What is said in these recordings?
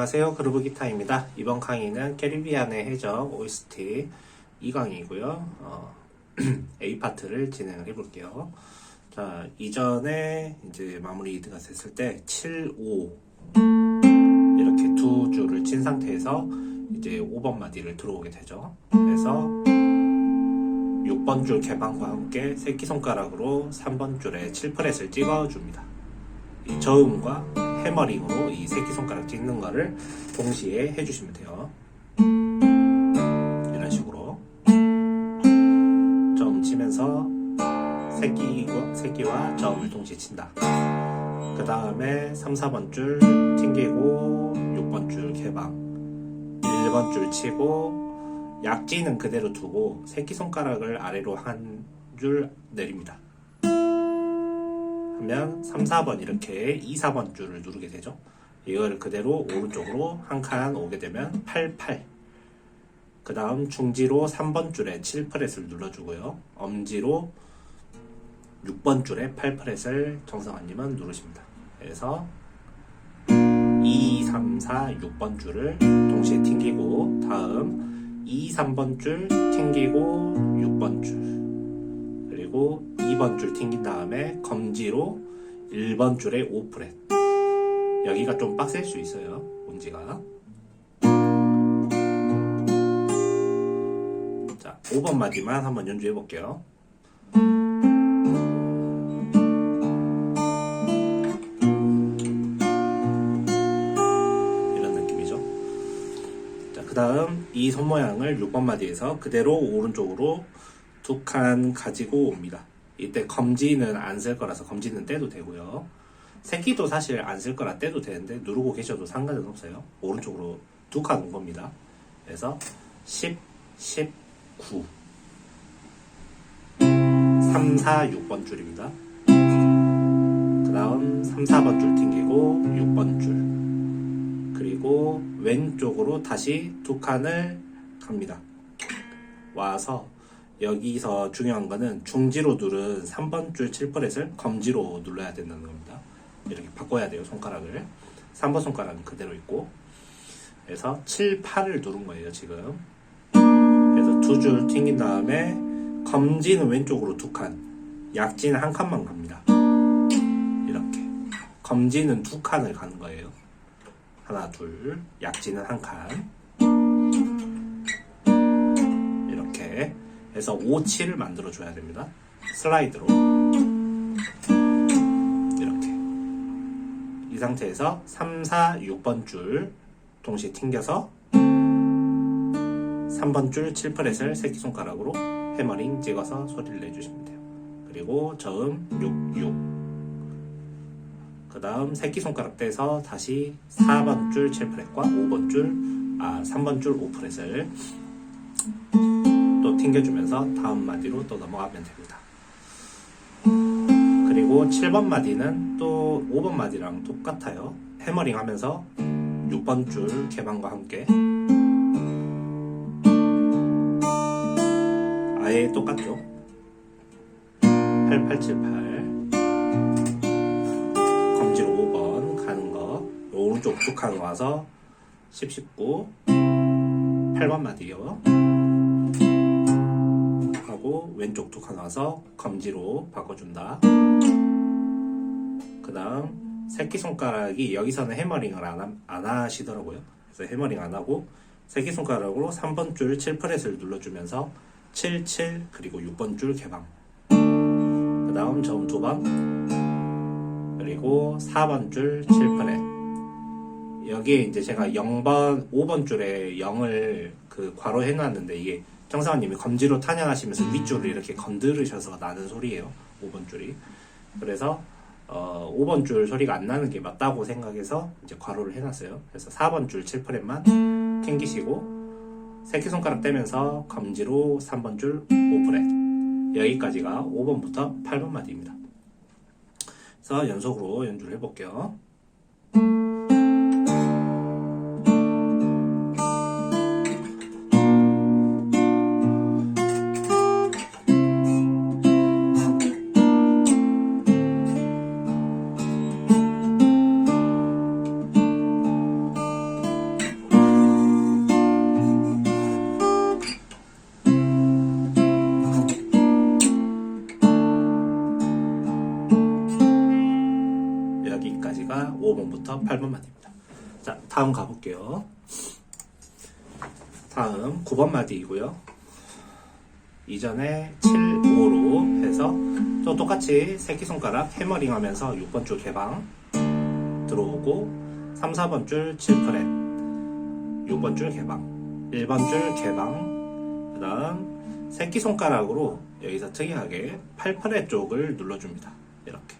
안녕하세요. 그루브 기타입니다. 이번 강의는 캐리비안의 해적 OST 2강이고요. 어, A 파트를 진행을 해볼게요. 자, 이전에 이제 마무리 이드가 됐을 때 7, 5 이렇게 두 줄을 친 상태에서 이제 5번 마디를 들어오게 되죠. 그래서 6번 줄 개방과 함께 새끼손가락으로 3번 줄에 7프렛을 찍어줍니다. 이 저음과 해머링으로 이 새끼손가락 찍는 거를 동시에 해주시면 돼요. 이런 식으로 점 치면서 새끼와, 새끼와 점을 동시에 친다. 그 다음에 3, 4번 줄 튕기고 6번 줄 개방 1번 줄 치고 약지는 그대로 두고 새끼손가락을 아래로 한 줄 내립니다. 하면 3, 4번 이렇게 2, 4번 줄을 누르게 되죠. 이거를 그대로 오른쪽으로 한 칸 오게 되면 8, 8. 그 다음 중지로 3번 줄에 7프렛을 눌러주고요. 엄지로 6번 줄에 8프렛을 정성환님은 누르십니다. 그래서 2, 3, 4, 6번 줄을 동시에 튕기고 다음 2, 3번 줄 튕기고 6번 줄 그리고 2번 줄 튕긴 다음에 검지로 1번 줄에 5프렛 여기가 좀 빡셀 수 있어요 문지가. 자 5번 마디만 한번 연주해 볼게요. 이런 느낌이죠. 자, 그 다음 이 손 모양을 6번 마디에서 그대로 오른쪽으로 두 칸 가지고 옵니다. 이때 검지는 안 쓸 거라서 검지는 떼도 되고요. 새끼도 사실 안 쓸 거라 떼도 되는데 누르고 계셔도 상관은 없어요. 오른쪽으로 두 칸 온 겁니다. 그래서 10, 19 3, 4, 6번 줄입니다. 그 다음 3, 4번 줄 튕기고 6번 줄 그리고 왼쪽으로 다시 두 칸을 갑니다. 와서 여기서 중요한 거는 중지로 누른 3번 줄 7프렛을 검지로 눌러야 된다는 겁니다. 이렇게 바꿔야 돼요, 손가락을. 3번 손가락은 그대로 있고. 그래서 7, 8을 누른 거예요, 지금. 그래서 두 줄 튕긴 다음에 검지는 왼쪽으로 두 칸, 약지는 한 칸만 갑니다. 이렇게. 검지는 두 칸을 가는 거예요. 하나, 둘, 약지는 한 칸. 해서 5, 7을 만들어 줘야 됩니다. 슬라이드로. 이렇게. 이 상태에서 3, 4, 6번 줄 동시에 튕겨서 3번 줄 7프렛을 새끼손가락으로 해머링 찍어서 소리를 내주시면 돼요. 그리고 저음 6, 6. 그 다음 새끼손가락 떼서 다시 4번 줄 7프렛과 5번 줄, 아, 3번 줄 5프렛을 또 튕겨주면서 다음 마디로 또 넘어가면 됩니다. 그리고 7번 마디는 또 5번 마디랑 똑같아요. 해머링 하면서 6번 줄 개방과 함께 아예 똑같죠. 8878 검지로 5번 가는 거 오른쪽 두칸 와서 10, 19 8번 마디요. 하고 왼쪽 두칸 와서 검지로 바꿔준다. 그 다음 새끼손가락이 여기서는 해머링을 안, 함- 안 하시더라고요. 그래서 해머링 안 하고 새끼손가락으로 3번 줄 7프렛을 눌러주면서 7, 7 그리고 6번 줄 개방. 그 다음 저음 두 번. 그리고 4번 줄 7프렛. 여기에 이제 제가 0번, 5번 줄에 0을 그 괄호 해놨는데 이게 정사원님이 검지로 탄양하시면서 윗줄을 이렇게 건드르셔서 나는 소리예요. 5번 줄이. 그래서 어, 5번 줄 소리가 안 나는 게 맞다고 생각해서 이제 괄호를 해놨어요. 그래서 4번 줄 7프렛만 튕기시고 새끼손가락 떼면서 검지로 3번 줄 5프렛 여기까지가 5번부터 8번 마디입니다. 그래서 연속으로 연주를 해볼게요. 1번부터 8번마디입니다. 자, 다음 가볼게요. 다음 9번 마디이고요. 이전에 7, 5로 해서 또 똑같이 새끼손가락 해머링 하면서 6번 줄 개방 들어오고 3, 4번 줄 7프렛 6번 줄 개방 1번 줄 개방 그 다음 새끼손가락으로 여기서 특이하게 8프렛 쪽을 눌러줍니다 이렇게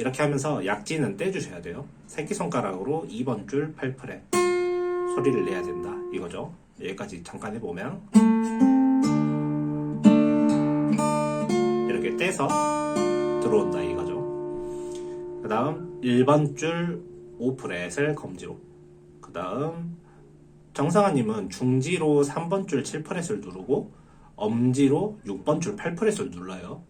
이렇게 하면서 약지는 떼주셔야 돼요. 새끼손가락으로 2번 줄 8프렛 소리를 내야 된다. 이거죠. 여기까지 잠깐 해보면. 이렇게 떼서 들어온다 이거죠. 그 다음 1번 줄 5프렛을 검지로. 그 다음 정상아님은 중지로 3번 줄 7프렛을 누르고 엄지로 6번 줄 8프렛을 눌러요.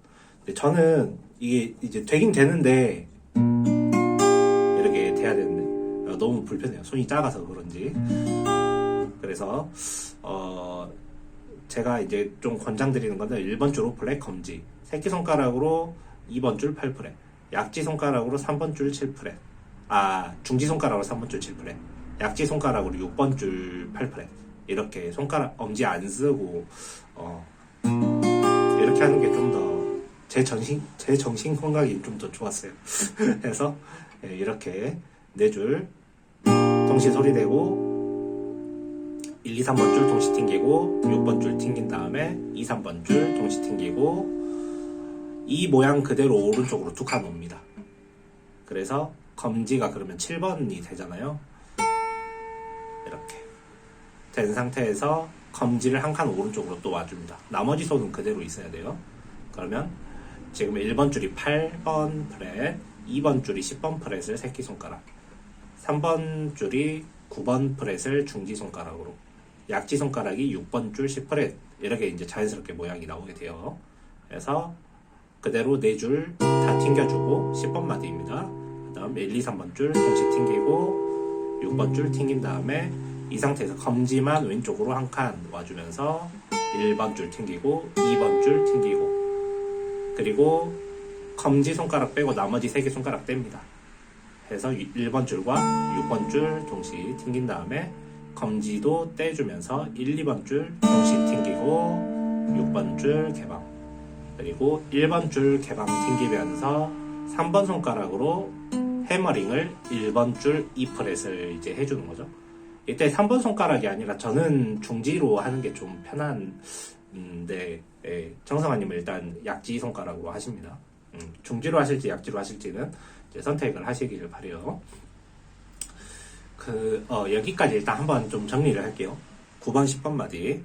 저는 이게 이제 되긴 되는데 이렇게 돼야 되는데 너무 불편해요. 손이 작아서 그런지. 그래서 어 제가 이제 좀 권장드리는 거는 1번 줄 5프렛 검지. 새끼손가락으로 2번 줄 8프렛 약지 손가락으로 3번 줄 7프렛 아 중지 손가락으로 3번 줄 7프렛 약지 손가락으로 6번 줄 8프렛 이렇게 손가락 엄지 안 쓰고 어 이렇게 하는 게 좀더 제 정신 제 정신 건강이 좀 더 좋았어요 그래서 예, 이렇게 네 줄 동시 소리 내고 1, 2, 3번 줄 동시 튕기고 6번 줄 튕긴 다음에 2, 3번 줄 동시 튕기고 이 모양 그대로 오른쪽으로 툭 하면 옵니다. 그래서 검지가 그러면 7번이 되잖아요. 이렇게 된 상태에서 검지를 한 칸 오른쪽으로 또 와줍니다. 나머지 손은 그대로 있어야 돼요. 그러면 지금 1번 줄이 8번 프렛, 2번 줄이 10번 프렛을 새끼손가락, 3번 줄이 9번 프렛을 중지손가락으로, 약지손가락이 6번 줄 10프렛 이렇게 이제 자연스럽게 모양이 나오게 돼요. 그래서 그대로 4줄 다 튕겨주고 10번 마디입니다. 그 다음 1, 2, 3번 줄 동시 튕기고 6번 줄 튕긴 다음에 이 상태에서 검지만 왼쪽으로 한 칸 와주면서 1번 줄 튕기고 2번 줄 튕기고 그리고 검지 손가락 빼고 나머지 3개 손가락 뗍니다. 해서 1번 줄과 6번 줄 동시 튕긴 다음에 검지도 떼주면서 1, 2번 줄 동시 튕기고 6번 줄 개방 그리고 1번 줄 개방 튕기면서 3번 손가락으로 해머링을 1번 줄 2프렛을 이제 해주는 거죠. 이때 3번 손가락이 아니라 저는 중지로 하는 게 좀 편한 데 예, 정상아님은 일단 약지 손가락으로 하십니다. 음, 중지로 하실지 약지로 하실지는 선택을 하시기를 바래요. 그 어, 여기까지 일단 한번 좀 정리를 할게요. 9번, 10번 마디.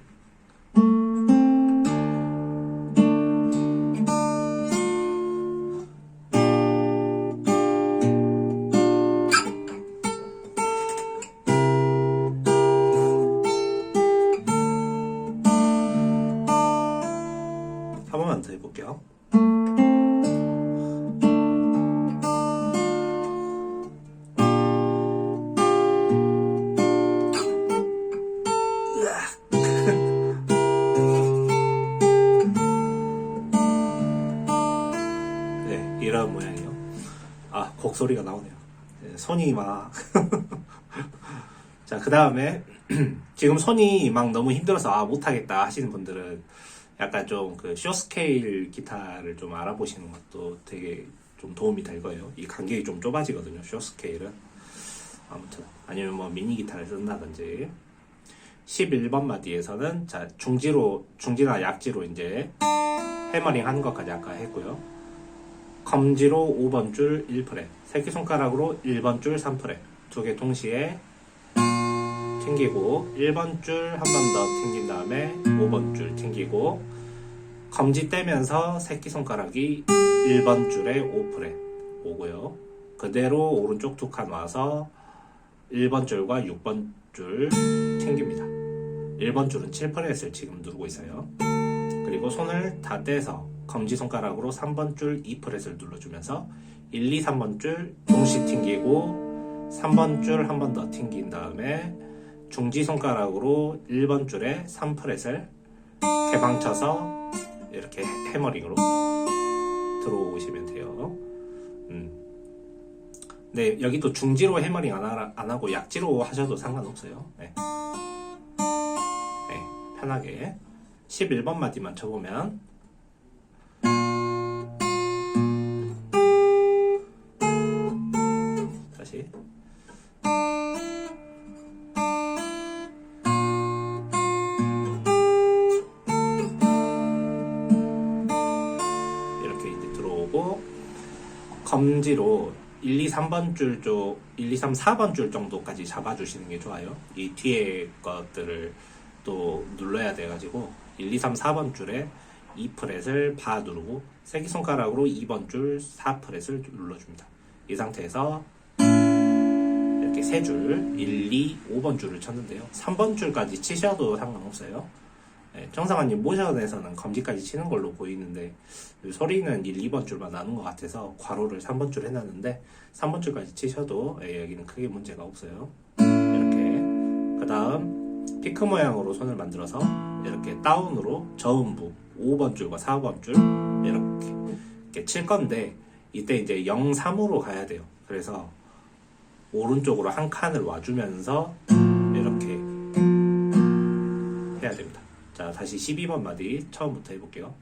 아, 곡소리가 나오네요. 네, 손이 막. 자, 그 다음에, 지금 손이 막 너무 힘들어서, 아, 못하겠다 하시는 분들은 약간 좀 그 쇼스케일 기타를 좀 알아보시는 것도 되게 좀 도움이 될 거예요. 이 간격이 좀 좁아지거든요, 쇼스케일은. 아무튼, 아니면 뭐 미니 기타를 쓴다든지. 11번 마디에서는, 자, 중지로, 중지나 약지로 이제 해머링 하는 것까지 아까 했고요. 검지로 5번 줄 1프렛, 새끼손가락으로 1번 줄 3프렛, 두 개 동시에 튕기고 1번 줄 한 번 더 튕긴 다음에 5번 줄 튕기고 검지 떼면서 새끼손가락이 1번 줄에 5프렛 오고요. 그대로 오른쪽 두 칸 와서 1번 줄과 6번 줄 튕깁니다. 1번 줄은 7프렛을 지금 누르고 있어요. 그리고 손을 다 떼서 검지손가락으로 3번 줄 2프렛을 눌러주면서 1, 2, 3번 줄 동시 튕기고 3번 줄 한 번 더 튕긴 다음에 중지손가락으로 1번 줄에 3프렛을 개방쳐서 이렇게 해머링으로 들어오시면 돼요. 음. 네, 여기도 중지로 해머링 안, 하, 안 하고 약지로 하셔도 상관없어요. 네. 네, 편하게 11번 마디만 쳐보면 검지로 1, 2, 3번 줄 쪽, 1, 2, 3, 4번 줄 정도까지 잡아주시는 게 좋아요. 이 뒤에 것들을 또 눌러야 돼가지고 1, 2, 3, 4번 줄에 2프렛을 바 누르고 새끼손가락으로 2번 줄 4프렛을 눌러줍니다. 이 상태에서 이렇게 세 줄, 1, 2, 5번 줄을 쳤는데요. 3번 줄까지 치셔도 상관없어요. 네, 정상환님 모션에서는 검지까지 치는 걸로 보이는데 소리는 1, 2번 줄만 나는 것 같아서 괄호를 3번 줄 해놨는데 3번 줄까지 치셔도 예, 여기는 크게 문제가 없어요. 이렇게 그 다음 피크 모양으로 손을 만들어서 이렇게 다운으로 저음부 5번 줄과 4번 줄 이렇게, 이렇게 칠 건데 이때 이제 0, 3으로 가야 돼요. 그래서 오른쪽으로 한 칸을 와주면서 자, 다시 12번 마디 처음부터 해볼게요.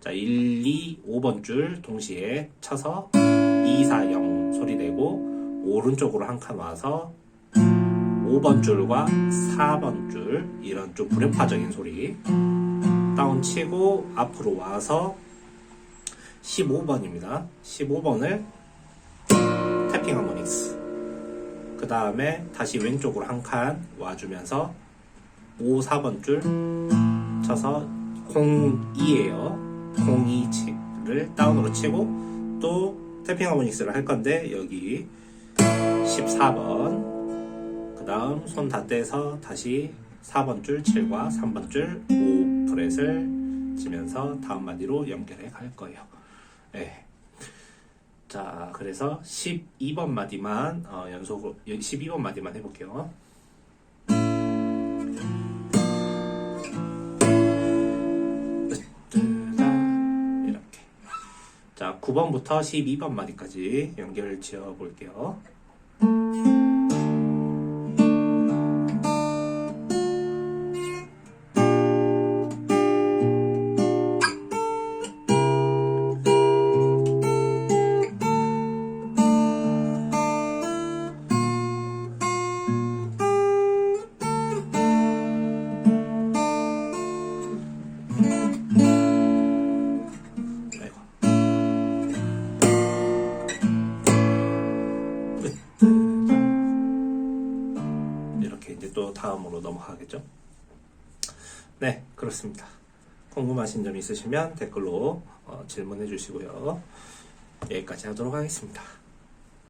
자, 1, 2, 5번 줄 동시에 쳐서 2, 4, 0 소리 내고 오른쪽으로 한 칸 와서 5번 줄과 4번 줄 이런 좀 불협화적인 소리 다운 치고 앞으로 와서 15번입니다. 15번을 태핑 하모닉스 그 다음에 다시 왼쪽으로 한 칸 와주면서 5, 4번 줄 쳐서 02예요. 02를 다운으로 치고 또 태핑 하모닉스를 할 건데 여기 14번 그 다음 손 다 떼서 다시 4번 줄 7과 3번 줄 5 프렛을 치면서 다음 마디로 연결해 갈 거예요. 네. 자, 그래서 12번 마디만 어, 연속으로 12번 마디만 해볼게요. 9번부터 12번 마디까지 연결을 지어 볼게요. 또 다음으로 넘어가겠죠? 네, 그렇습니다. 궁금하신 점 있으시면 댓글로 어, 질문해 주시고요. 여기까지 하도록 하겠습니다.